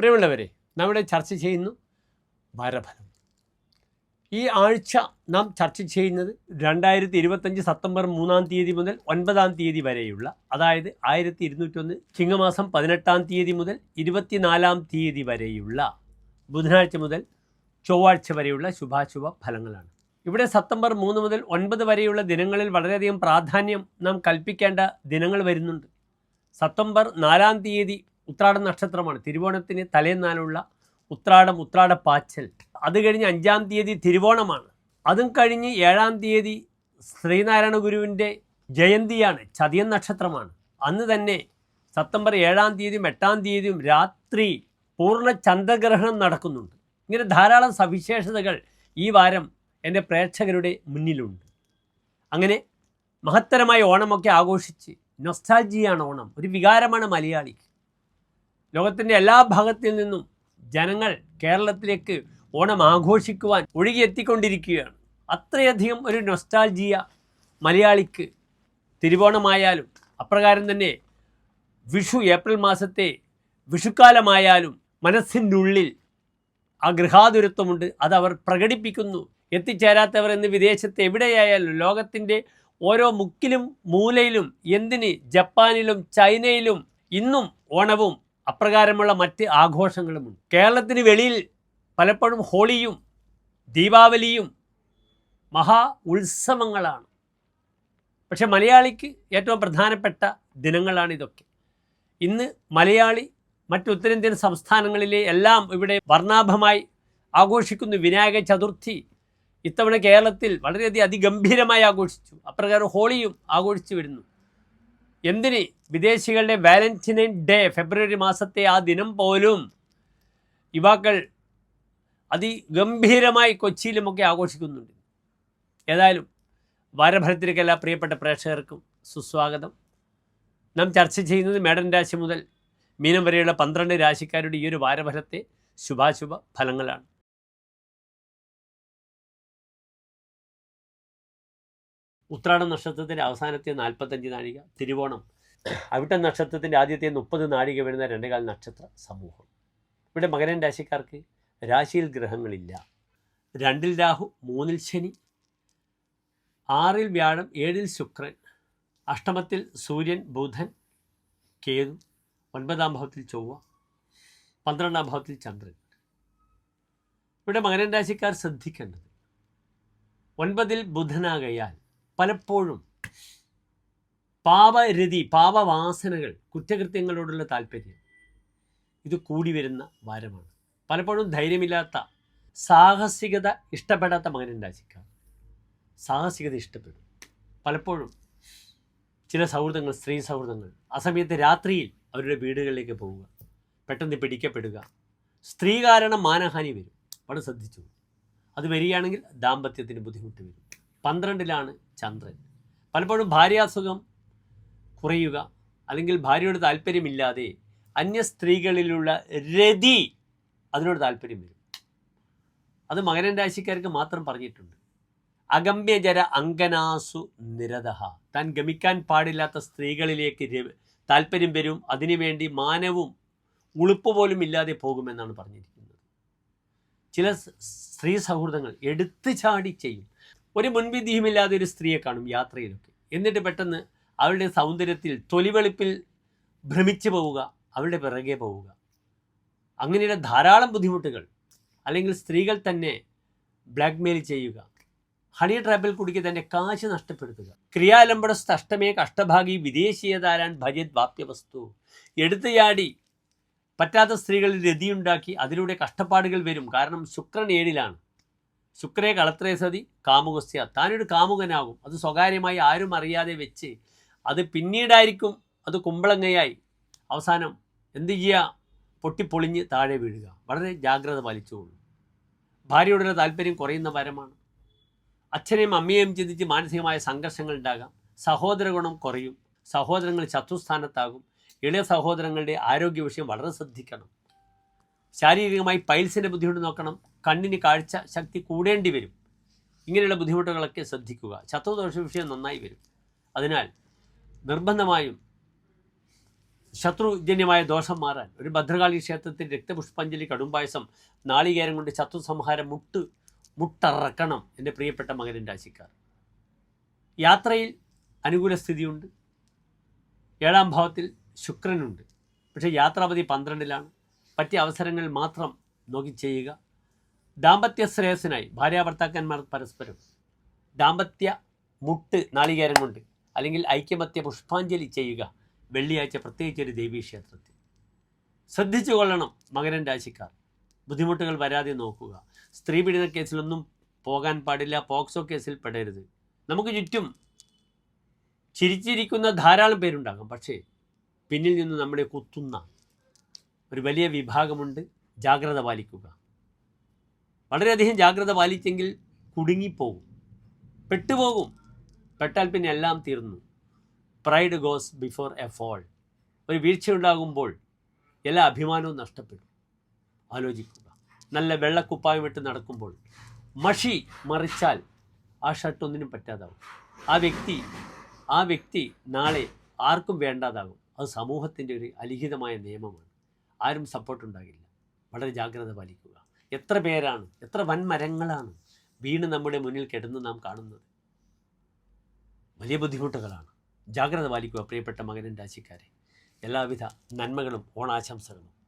പ്രിയമുള്ളവരെ നമ്മുടെ ചർച്ച ചെയ്യുന്നു വാരഫലം. ഈ ആഴ്ച നാം ചർച്ച ചെയ്യുന്നത് രണ്ടായിരത്തി ഇരുപത്തഞ്ച് സെപ്റ്റംബർ മൂന്നാം തീയതി മുതൽ ഒൻപതാം തീയതി വരെയുള്ള അതായത് ആയിരത്തി ഇരുന്നൂറ്റൊന്ന് ചിങ്ങമാസം പതിനെട്ടാം തീയതി മുതൽ ഇരുപത്തിനാലാം തീയതി വരെയുള്ള ബുധനാഴ്ച മുതൽ ചൊവ്വാഴ്ച വരെയുള്ള ശുഭാശുഭ ഫലങ്ങളാണ്. ഇവിടെ സെപ്റ്റംബർ മൂന്ന് മുതൽ ഒൻപത് വരെയുള്ള ദിനങ്ങളിൽ വളരെയധികം പ്രാധാന്യം നാം കൽപ്പിക്കേണ്ട ദിനങ്ങൾ വരുന്നുണ്ട്. സെപ്റ്റംബർ നാലാം തീയതി ഉത്രാടം നക്ഷത്രമാണ്. തിരുവോണത്തിന് തലേന്നാലുള്ള ഉത്രാടം ഉത്രാട പാച്ചൽ. അത് കഴിഞ്ഞ് അഞ്ചാം തീയതി തിരുവോണമാണ്. അതും കഴിഞ്ഞ് ഏഴാം തീയതി ശ്രീനാരായണ ഗുരുവിന്റെ ജയന്തിയാണ്. ചതിയൻ നക്ഷത്രമാണ്. അന്ന് തന്നെ സെപ്റ്റംബർ ഏഴാം തീയതിയും എട്ടാം തീയതിയും രാത്രി പൂർണ ചന്ദ്രഗ്രഹണം നടക്കുന്നുണ്ട്. ഇങ്ങനെ ധാരാളം സവിശേഷതകൾ ഈ വാരം എന്റെ പ്രേക്ഷകരുടെ മുന്നിലുണ്ട്. അങ്ങനെ മഹത്തരമായ ഓണമൊക്കെ ആഘോഷിച്ച് നൊസ്റ്റാൾജിയാണ് ഓണം. ഒരു വികാരമാണ് മലയാളിക്ക്. ലോകത്തിന്റെ എല്ലാ ഭാഗത്തിൽ നിന്നും ജനങ്ങൾ കേരളത്തിലേക്ക് ഓണം ആഘോഷിക്കുവാൻ ഒഴുകിയെത്തിക്കൊണ്ടിരിക്കുകയാണ്. അത്രയധികം ഒരു നൊസ്റ്റാൾജിയ മലയാളിക്ക് തിരുവോണമായാലും അപ്രകാരം തന്നെ വിഷു ഏപ്രിൽ മാസത്തെ വിഷുക്കാലമായാലും മനസ്സിന്റെ ഉള്ളിൽ ആ ഗൃഹാതുരത്വമുണ്ട്. അതവർ പ്രകടിപ്പിക്കുന്നു. എത്തിച്ചേരാത്തവർ എന്ന് വിദേശത്ത് എവിടെയായാലും ലോകത്തിന്റെ ഓരോ മുക്കിലും മൂലയിലും എന്തിന് ജപ്പാനിലും ചൈനയിലും ഇന്നും ഓണവും അപ്രകാരമുള്ള മറ്റ് ആഘോഷങ്ങളുമുണ്ട്. കേരളത്തിന് വെളിയിൽ പലപ്പോഴും ഹോളിയും ദീപാവലിയും മഹാ ഉത്സവങ്ങളാണ്. പക്ഷെ മലയാളിക്ക് ഏറ്റവും പ്രധാനപ്പെട്ട ദിനങ്ങളാണ് ഇതൊക്കെ. ഇന്ന് മലയാളി മറ്റ് ഉത്തരേന്ത്യൻ സംസ്ഥാനങ്ങളിലെ എല്ലാം ഇവിടെ വർണാഭമായി ആഘോഷിക്കുന്നു. വിനായക ചതുർത്ഥി ഇത്തവണ കേരളത്തിൽ വളരെയധികം അതിഗംഭീരമായി ആഘോഷിച്ചു. അപ്രകാരം ഹോളിയും ആഘോഷിച്ചു വരുന്നു. എന്തിന്? വിദേശികളുടെ വാലന്റൈൻ ഡേ ഫെബ്രുവരി മാസത്തെ ആ ദിനം പോലും യുവാക്കൾ അതിഗംഭീരമായി കൊച്ചിയിലുമൊക്കെ ആഘോഷിക്കുന്നുണ്ട്. ഏതായാലും വാരഫലത്തിലേക്ക് എല്ലാ പ്രിയപ്പെട്ട പ്രേക്ഷകർക്കും സുസ്വാഗതം. നാം ചർച്ച ചെയ്യുന്നത് മേടൻ രാശി മുതൽ മീനം വരെയുള്ള പന്ത്രണ്ട് രാശിക്കാരുടെ ഈ ഒരു വാരഫലത്തെ ശുഭാശുഭ ഫലങ്ങളാണ്. ഉത്രാട നക്ഷത്രത്തിന്റെ അവസാനത്തെ നാൽപ്പത്തഞ്ച് നാഴിക തിരുവോണം. അവിട്ട നക്ഷത്രത്തിന്റെ ആദ്യത്തെ മുപ്പത് നാഴിക വരുന്ന രണ്ടേകാൽ നക്ഷത്ര സമൂഹം. ഇവിടെ മകരൻ രാശിക്കാർക്ക് രാശിയിൽ ഗ്രഹങ്ങളില്ല. രണ്ടിൽ രാഹു മൂന്നിൽ ശനി ആറിൽ വ്യാഴം ഏഴിൽ ശുക്രൻ അഷ്ടമത്തിൽ സൂര്യൻ ബുധൻ കേതു ഒൻപതാം ഭാവത്തിൽ ചൊവ്വ പന്ത്രണ്ടാം ഭാവത്തിൽ ചന്ദ്രൻ. ഇവിടെ മകരൻ രാശിക്കാർ ശ്രദ്ധിക്കേണ്ടത് ഒൻപതിൽ ബുധനാകയാൽ പലപ്പോഴും പാപരതി പാപവാസനകൾ കുറ്റകൃത്യങ്ങളോടുള്ള താല്പര്യം ഇത് കൂടി വരുന്ന വാരമാണ്. പലപ്പോഴും ധൈര്യമില്ലാത്ത സാഹസികത ഇഷ്ടപ്പെടാത്ത രാശിക്കാർ സാഹസികത ഇഷ്ടപ്പെടും. പലപ്പോഴും ചില സൗഹൃദങ്ങൾ സ്ത്രീ സൗഹൃദങ്ങൾ ആ സമയത്ത് രാത്രിയിൽ അവരുടെ വീടുകളിലേക്ക് പോവുക പെട്ടെന്ന് പിടിക്കപ്പെടുക സ്ത്രീ കാരണം മാനഹാനി വരും. വളരെ ശ്രദ്ധിച്ചു അത് വരികയാണെങ്കിൽ ദാമ്പത്യത്തിന് ബുദ്ധിമുട്ട് വരും. പന്ത്രണ്ടിലാണ് ചന്ദ്രൻ. പലപ്പോഴും ഭാര്യാസുഖം കുറയുക അല്ലെങ്കിൽ ഭാര്യയോട് താല്പര്യമില്ലാതെ അന്യ സ്ത്രീകളിലുള്ള രതി അതിനോട് താല്പര്യം വരും. അത് മകരൻ രാശിക്കാർക്ക് മാത്രം പറഞ്ഞിട്ടുണ്ട്. അഗമ്യജര അങ്കനാസു നിരതഹ. താൻ ഗമിക്കാൻ പാടില്ലാത്ത സ്ത്രീകളിലേക്ക് താല്പര്യം വരും. അതിനുവേണ്ടി മാനവും ഉളുപ്പ് പോലും ഇല്ലാതെ പോകുമെന്നാണ് പറഞ്ഞിരിക്കുന്നത്. ചില സ്ത്രീ സൗഹൃദങ്ങൾ എടുത്തു ചാടി ചെയ്യും. ഒരു മുൻവിധിയുമില്ലാതെ ഒരു സ്ത്രീയെ കാണും യാത്രയിലൊക്കെ. എന്നിട്ട് പെട്ടെന്ന് അവളുടെ സൗന്ദര്യത്തിൽ തൊലിവെളുപ്പിൽ ഭ്രമിച്ചു പോവുക അവളുടെ പിറകെ പോവുക. അങ്ങനെയുള്ള ധാരാളം ബുദ്ധിമുട്ടുകൾ. അല്ലെങ്കിൽ സ്ത്രീകൾ തന്നെ ബ്ലാക്ക്മെയിൽ ചെയ്യുക. ഹണി ട്രാപ്പിൽ കുടുക്കി തന്നെ കാശ് നഷ്ടപ്പെടുത്തുക. ക്രിയാലംബടസ്ഥ അഷ്ടമേ കഷ്ടഭാഗി വിദേശീയതാരാൻ ഭജത് വാപ്യവസ്തു. എടുത്തുചാടി പറ്റാത്ത സ്ത്രീകളിൽ രതിയുണ്ടാക്കി അതിലൂടെ കഷ്ടപ്പാടുകൾ വരും. കാരണം ശുക്രൻ ഏഴിലാണ്. ശുക്രേ കളത്രേ സതി കാമുകസ്യ. താനൊരു കാമുകനാകും. അത് സ്വകാര്യമായി ആരും അറിയാതെ വെച്ച് അത് പിന്നീടായിരിക്കും അത് കുമ്പളങ്ങയായി. അവസാനം എന്ത് ചെയ്യുക പൊട്ടിപ്പൊളിഞ്ഞ് താഴെ വീഴുക. വളരെ ജാഗ്രത പാലിച്ചുകൊള്ളു ഭാര്യയോടുള്ള താല്പര്യം കുറയുന്ന പരമാണ്. അച്ഛനെയും അമ്മയെയും ചിന്തിച്ച് മാനസികമായ സംഘർഷങ്ങൾ ഉണ്ടാകാം. സഹോദര ഗുണം കുറയും. സഹോദരങ്ങൾ ശത്രുസ്ഥാനത്താകും. ഇളയ സഹോദരങ്ങളുടെ ആരോഗ്യ വിഷയം വളരെ ശ്രദ്ധിക്കണം. ശാരീരികമായി പൈൽസിന്റെ ബുദ്ധിമുട്ട് നോക്കണം കണ്ണിന് കാഴ്ച ശക്തി കൂടേണ്ടി വരും. ഇങ്ങനെയുള്ള ബുദ്ധിമുട്ടുകളൊക്കെ ശ്രദ്ധിക്കുക. ശത്രുദോഷ വിഷയം നന്നായി വരും. അതിനാൽ നിർബന്ധമായും ശത്രുജന്യമായ ദോഷം മാറാൻ ഒരു ഭദ്രകാളി ക്ഷേത്രത്തിൽ രക്തപുഷ്പാഞ്ജലി കടുംപായസം നാളികേരം കൊണ്ട് ശത്രു സംഹാരം മുട്ട് മുട്ടറക്കണം എന്റെ പ്രിയപ്പെട്ട മകൻ രാശിക്കാർ. യാത്രയിൽ അനുകൂല സ്ഥിതിയുണ്ട്. ഏഴാം ഭാവത്തിൽ ശുക്രനുണ്ട്. പക്ഷേ യാത്രാപതി പന്ത്രണ്ടിലാണ്. പറ്റിയ അവസരങ്ങൾ മാത്രം നോക്കി ചെയ്യുക. ദാമ്പത്യ ശ്രേയസിനായി ഭാര്യ ഭർത്താക്കന്മാർ പരസ്പരം ദാമ്പത്യ മുട്ട് നാളികേരം കൊണ്ട് അല്ലെങ്കിൽ ഐക്യമത്യ പുഷ്പാഞ്ജലി ചെയ്യുക. വെള്ളിയാഴ്ച പ്രത്യേകിച്ച് ഒരു ദേവീ ക്ഷേത്രത്തിൽ. ശ്രദ്ധിച്ചു കൊള്ളണം മകരൻ രാശിക്കാർ. ബുദ്ധിമുട്ടുകൾ വരാതെ നോക്കുക. സ്ത്രീ പീഡന കേസിലൊന്നും പോകാൻ പാടില്ല. പോക്സോ കേസിൽ പെടരുത്. നമുക്ക് ചുറ്റും ചിരിച്ചിരിക്കുന്ന ധാരാളം പേരുണ്ടാകാം. പക്ഷേ പിന്നിൽ നിന്ന് നമ്മളെ കുത്തുന്ന ഒരു വലിയ വിഭാഗമുണ്ട്. ജാഗ്രത പാലിക്കുക. വളരെയധികം ജാഗ്രത പാലിച്ചെങ്കിൽ കുടുങ്ങിപ്പോകും പെട്ടുപോകും. പെട്ടാൽ പിന്നെ എല്ലാം തീർന്നു. Pride goes before a fall ഒരു വീഴ്ചയുണ്ടാകുമ്പോൾ എല്ലാ അഭിമാനവും നഷ്ടപ്പെടും. ആലോചിക്കുക. നല്ല വെള്ളക്കുപ്പായം ഇട്ട് നടക്കുമ്പോൾ മഷി മറിച്ചാൽ ആ ഷർട്ട് ഒന്നിനും പറ്റാതാവും. ആ വ്യക്തി ആ വ്യക്തി നാളെ ആർക്കും വേണ്ടാതാകും. അത് സമൂഹത്തിന്റെ ഒരു അലിഖിതമായ നിയമമാണ്. ആരും സപ്പോർട്ട് ഉണ്ടാകില്ല. വളരെ ജാഗ്രത പാലിക്കുക. എത്ര പേരാണ് എത്ര വൻമരങ്ങളാണ് വീണ് നമ്മുടെ മുന്നിൽ കിടന്ന് നാം കാണുന്നത്? വലിയ ബുദ്ധിമുട്ടുകളാണ്. ജാഗ്രത പാലിക്കുക പ്രിയപ്പെട്ട മകനും രാശിക്കാരെ. എല്ലാവിധ നന്മകളും ഓണാശംസകളും.